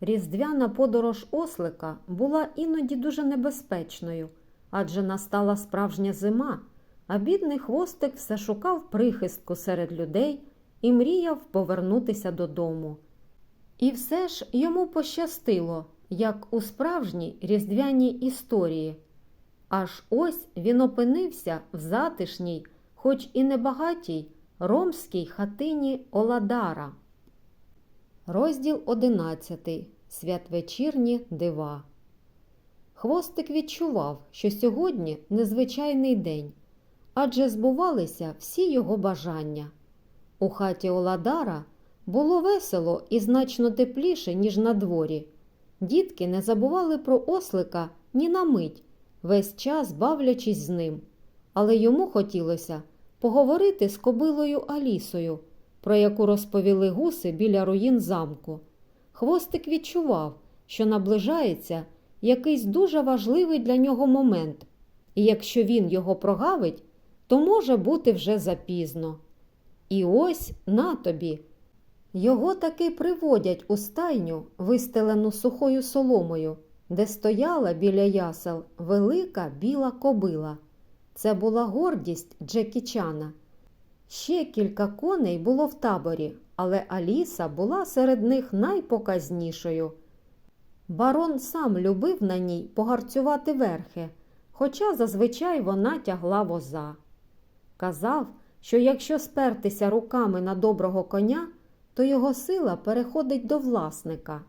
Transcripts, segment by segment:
Різдвяна подорож ослика була іноді дуже небезпечною, адже настала справжня зима, а бідний хвостик все шукав прихистку серед людей і мріяв повернутися додому. І все ж йому пощастило, як у справжній різдвяній історії. Аж ось він опинився в затишній, хоч і небагатій, ромській хатині Оладара. Розділ 11. Святвечірні дива. Хвостик відчував, що сьогодні незвичайний день, адже збувалися всі його бажання. У хаті Оладара було весело і значно тепліше, ніж на дворі. Дітки не забували про ослика ні на мить, весь час бавлячись з ним. Але йому хотілося поговорити з кобилою Алісою, про яку розповіли гуси біля руїн замку. Хвостик відчував, що наближається якийсь дуже важливий для нього момент, і якщо він його прогавить, то може бути вже запізно. І ось на тобі. Його таки приводять у стайню, вистелену сухою соломою, де стояла біля ясел велика біла кобила. Це була гордість Джекі Чана. Ще кілька коней було в таборі, але Аліса була серед них найпоказнішою. Барон сам любив на ній погарцювати верхи, хоча зазвичай вона тягла воза. Казав, що якщо спертися руками на доброго коня, то його сила переходить до власника.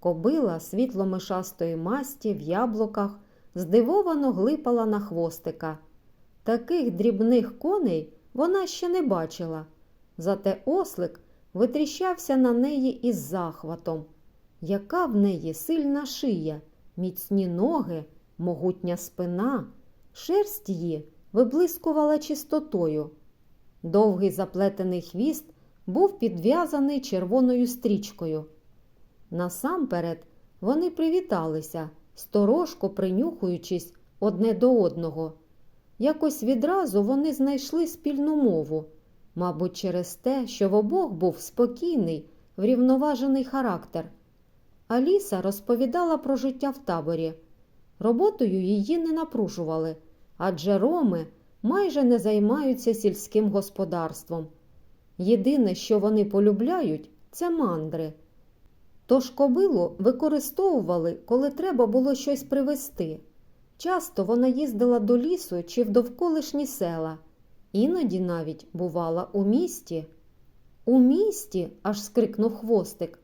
Кобила світло-мишастої масті в яблуках здивовано глипала на хвостика. Таких дрібних коней вона ще не бачила, зате ослик витріщався на неї із захватом. Яка в неї сильна шия, міцні ноги, могутня спина, шерсть її виблискувала чистотою. Довгий заплетений хвіст був підв'язаний червоною стрічкою. Насамперед вони привіталися, сторожко принюхуючись одне до одного. Якось відразу вони знайшли спільну мову, мабуть, через те, що в обох був спокійний, врівноважений характер. Аліса розповідала про життя в таборі. Роботою її не напружували, адже роми майже не займаються сільським господарством. Єдине, що вони полюбляють, це мандри. Тож кобилу використовували, коли треба було щось привезти. Часто вона їздила до лісу чи в довколишні села, іноді навіть бувала у місті. У місті, аж скрикнув хвостик.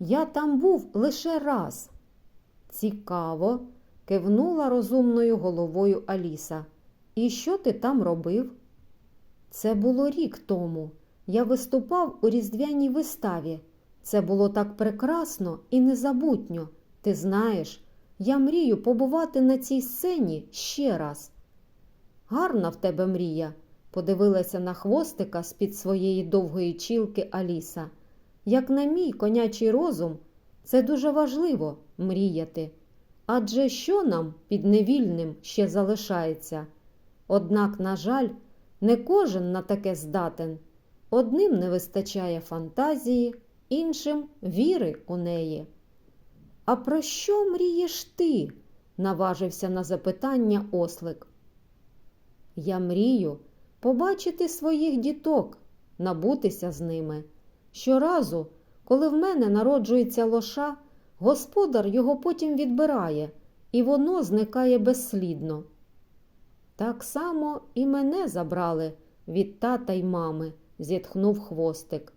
Я там був лише раз. Цікаво, кивнула розумною головою Аліса. І що ти там робив? Це було рік тому. Я виступав у різдвяній виставі. Це було так прекрасно і незабутньо. Ти знаєш, я мрію побувати на цій сцені ще раз. Гарна в тебе мрія, подивилася на хвостика з-під своєї довгої чілки Аліса. Як на мій конячий розум, це дуже важливо мріяти. Адже що нам підневільним ще залишається? Однак, на жаль, не кожен на таке здатен. Одним не вистачає фантазії, іншим віри у неї. А про що мрієш ти? наважився на запитання ослик. Я мрію побачити своїх діток, набутися з ними. Щоразу, коли в мене народжується лоша, господар його потім відбирає, і воно зникає безслідно. Так само і мене забрали від тата й мами, зітхнув хвостик.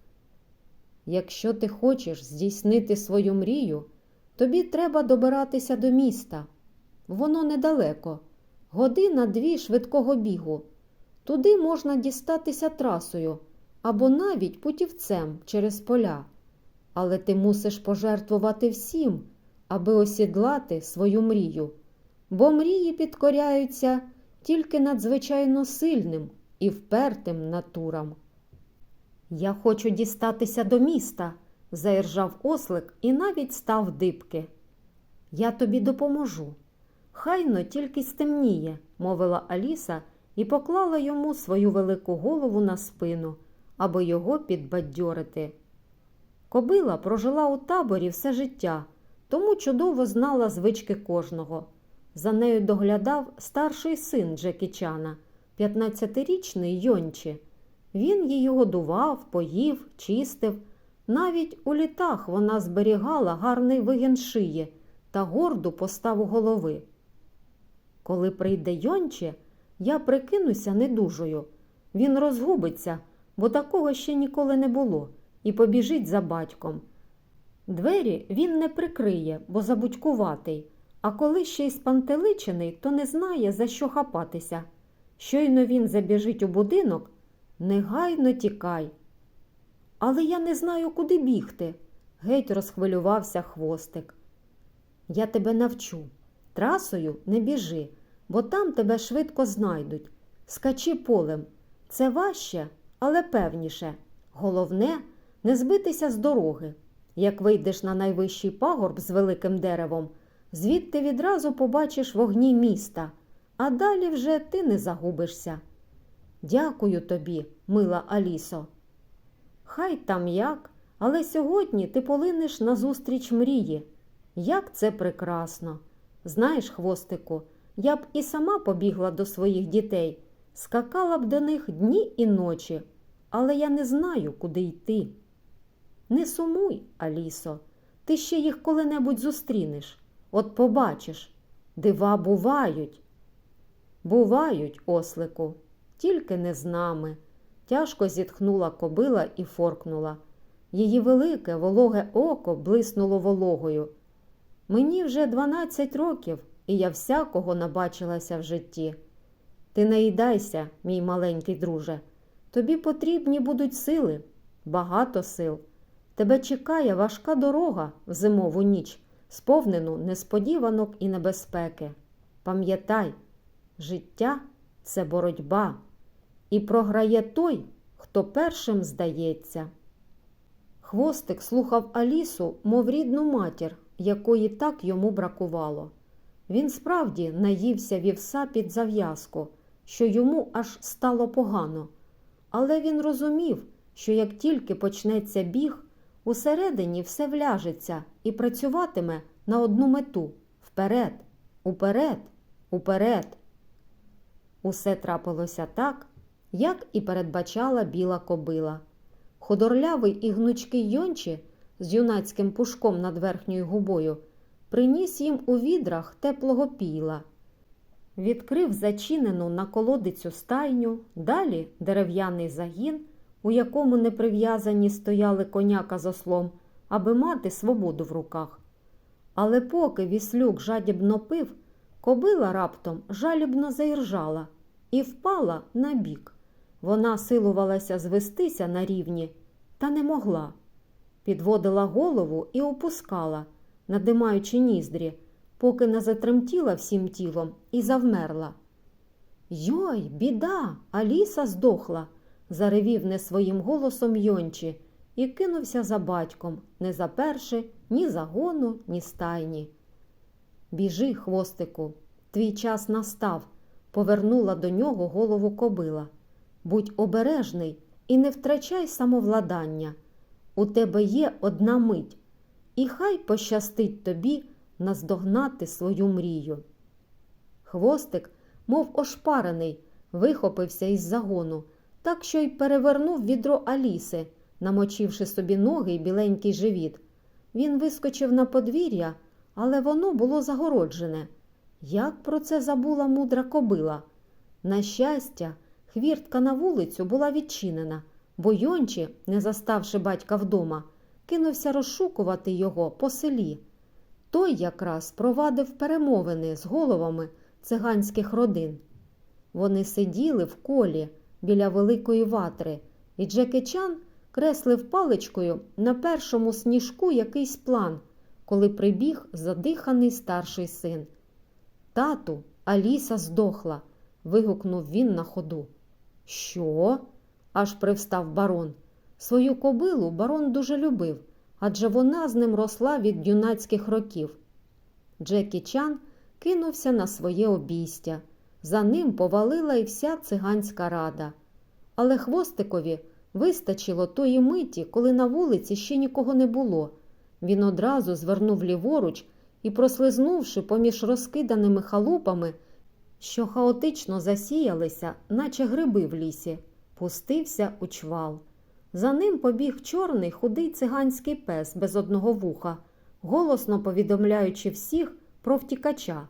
Якщо ти хочеш здійснити свою мрію, тобі треба добиратися до міста. Воно недалеко, година дві швидкого бігу. Туди можна дістатися трасою або навіть путівцем через поля. Але ти мусиш пожертвувати всім, аби осідлати свою мрію, бо мрії підкоряються тільки надзвичайно сильним і впертим натурам. Я хочу дістатися до міста, заіржав ослик і навіть став дибки. Я тобі допоможу. Хайно тільки стемніє, мовила Аліса і поклала йому свою велику голову на спину, аби його підбадьорити. Кобила прожила у таборі все життя, тому чудово знала звички кожного. За нею доглядав старший син Джекі Чана, 15-річний Йончі. Він її годував, поїв, чистив. Навіть у літах вона зберігала гарний вигін шиї та горду поставу голови. Коли прийде Йонче, я прикинуся недужою. Він розгубиться, бо такого ще ніколи не було, і побіжить за батьком. Двері він не прикриє, бо забудькуватий, а коли ще й спантеличений, то не знає, за що хапатися. Щойно він забіжить у будинок, негайно тікай. Але я не знаю, куди бігти, геть розхвилювався хвостик. Я тебе навчу. Трасою не біжи, бо там тебе швидко знайдуть. Скачи полем. Це важче, але певніше. Головне не збитися з дороги. Як вийдеш на найвищий пагорб з великим деревом, звідти відразу побачиш вогні міста, а далі вже ти не загубишся. Дякую тобі, мила Алісо. Хай там як, але сьогодні ти полинеш назустріч мрії. Як це прекрасно! Знаєш, хвостику, я б і сама побігла до своїх дітей, скакала б до них дні і ночі, але я не знаю, куди йти. Не сумуй, Алісо, ти ще їх коли-небудь зустрінеш. От побачиш, дива бувають. Бувають, ослику, тільки не з нами. Тяжко зітхнула кобила і форкнула. Її велике вологе око блиснуло вологою. Мені вже дванадцять років, і я всякого набачилася в житті. Ти не їдайся, мій маленький друже. Тобі потрібні будуть сили, багато сил. Тебе чекає важка дорога в зимову ніч, сповнену несподіванок і небезпеки. Пам'ятай, життя це боротьба, і програє той, хто першим здається. Хвостик слухав Алісу, мов рідну матір, якої так йому бракувало. Він справді наївся вівса під зав'язку, що йому аж стало погано. Але він розумів, що як тільки почнеться біг, усередині все вляжеться і працюватиме на одну мету вперед, уперед, уперед. Усе трапилося так, як і передбачала біла кобила. Ходорлявий і гнучкий Йончі з юнацьким пушком над верхньою губою приніс їм у відрах теплого піла. Відкрив зачинену на колодицю стайню, далі дерев'яний загін, у якому не прив'язані стояли коняка з ослом, аби мати свободу в руках. Але поки віслюк жадібно пив, кобила раптом жалібно заіржала і впала на бік. Вона силувалася звестися на рівні, та не могла. Підводила голову і опускала, надимаючи ніздрі, поки не затремтіла всім тілом і завмерла. Йой, біда, Аліса здохла, заревів не своїм голосом Йончі і кинувся за батьком, не заперши ні загону, ні стайні. Біжи, хвостику, твій час настав, повернула до нього голову кобила. Будь обережний і не втрачай самовладання. У тебе є одна мить, і хай пощастить тобі наздогнати свою мрію. Хвостик, мов ошпарений, вихопився із загону, так що й перевернув відро Аліси, намочивши собі ноги й біленький живіт. Він вискочив на подвір'я, але воно було загороджене. Як про це забула мудра кобила? На щастя, хвіртка на вулицю була відчинена, бо Йончі, не заставши батька вдома, кинувся розшукувати його по селі. Той якраз провадив перемовини з головами циганських родин. Вони сиділи в колі біля великої ватри, і Джекі Чан креслив паличкою на першому сніжку якийсь план, коли прибіг задиханий старший син. Тату, Аліса здохла, вигукнув він на ходу. Що? аж привстав барон. Свою кобилу барон дуже любив, адже вона з ним росла від юнацьких років. Джекі Чан кинувся на своє обійстя. За ним повалила і вся циганська рада. Але хвостикові Вистачило тої миті, коли на вулиці ще нікого не було. Він одразу звернув ліворуч і, прослизнувши поміж розкиданими халупами, що хаотично засіялися, наче гриби в лісі, пустився у чвал. За ним побіг чорний худий циганський пес без одного вуха, голосно повідомляючи всіх про втікача.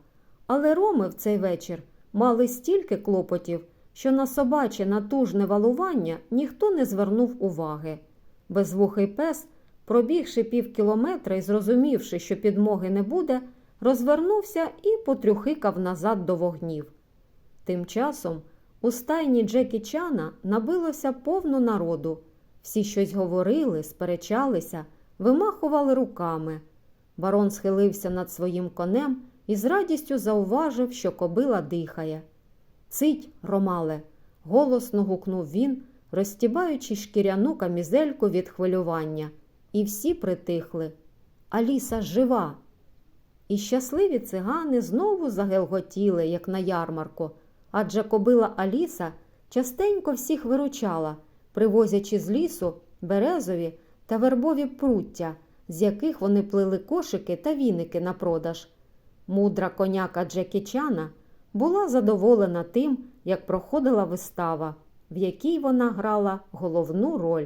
Але роми в цей вечір мали стільки клопотів, що на собаче натужне валування ніхто не звернув уваги. Безвухий пес, пробігши пів кілометра і зрозумівши, що підмоги не буде, розвернувся і потрюхикав назад до вогнів. Тим часом у стайні Джекі Чана набилося повно народу. Всі щось говорили, сперечалися, вимахували руками. Барон схилився над своїм конем і з радістю зауважив, що кобила дихає. Цить, Ромале, голосно гукнув він, розтібаючи шкіряну камізельку від хвилювання, і всі притихли. Аліса жива. І щасливі цигани знову загелготіли, як на ярмарку, адже кобила Аліса частенько всіх виручала, привозячи з лісу березові та вербові пруття, з яких вони плели кошики та віники на продаж. Мудра коняка Джекі Чана була задоволена тим, як проходила вистава, в якій вона грала головну роль.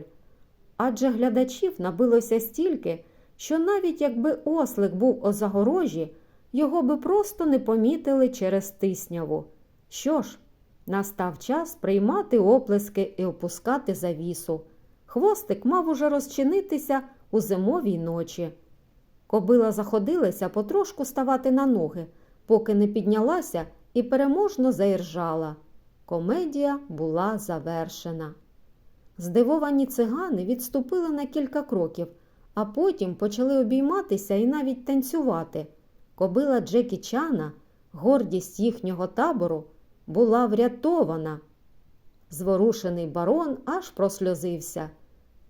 Адже глядачів набилося стільки, що навіть якби ослик був у загорожі, його би просто не помітили через тисняву. Що ж, настав час приймати оплески і опускати завісу. Хвостик мав уже розчинитися у зимовій ночі. Кобила заходилася потрошку ставати на ноги, поки не піднялася і переможно заіржала. Комедія була завершена. Здивовані цигани відступили на кілька кроків, а потім почали обійматися і навіть танцювати. Кобила Джекі Чана, гордість їхнього табору, була врятована. Зворушений барон аж просльозився.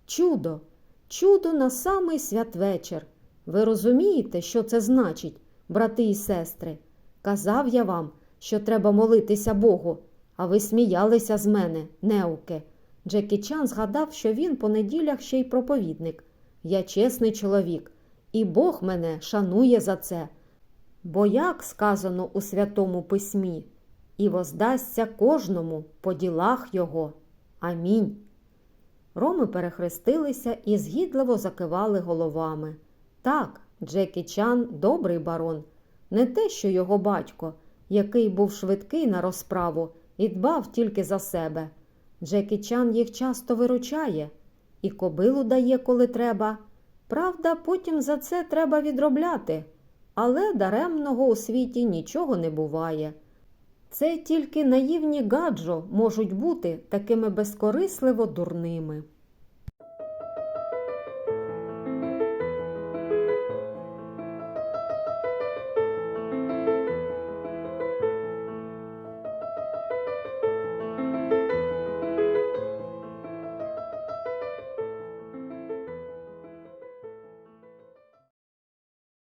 Чудо, чудо на самий святвечір. Ви розумієте, що це значить, брати і сестри? Казав я вам, що треба молитися Богу, а ви сміялися з мене, неуки. Джекі Чан згадав, що він по неділях ще й проповідник. Я чесний чоловік, і Бог мене шанує за це. Бо як сказано у Святому Письмі, і воздасться кожному по ділах його. Амінь. Роми перехрестилися і згідливо закивали головами. Так, Джекі Чан добрий барон, не те, що його батько, який був швидкий на розправу і дбав тільки за себе. Джекі Чан їх часто виручає і кобилу дає, коли треба. Правда, потім за це треба відробляти, але даремного у світі нічого не буває. Це тільки наївні гаджо можуть бути такими безкорисливо дурними.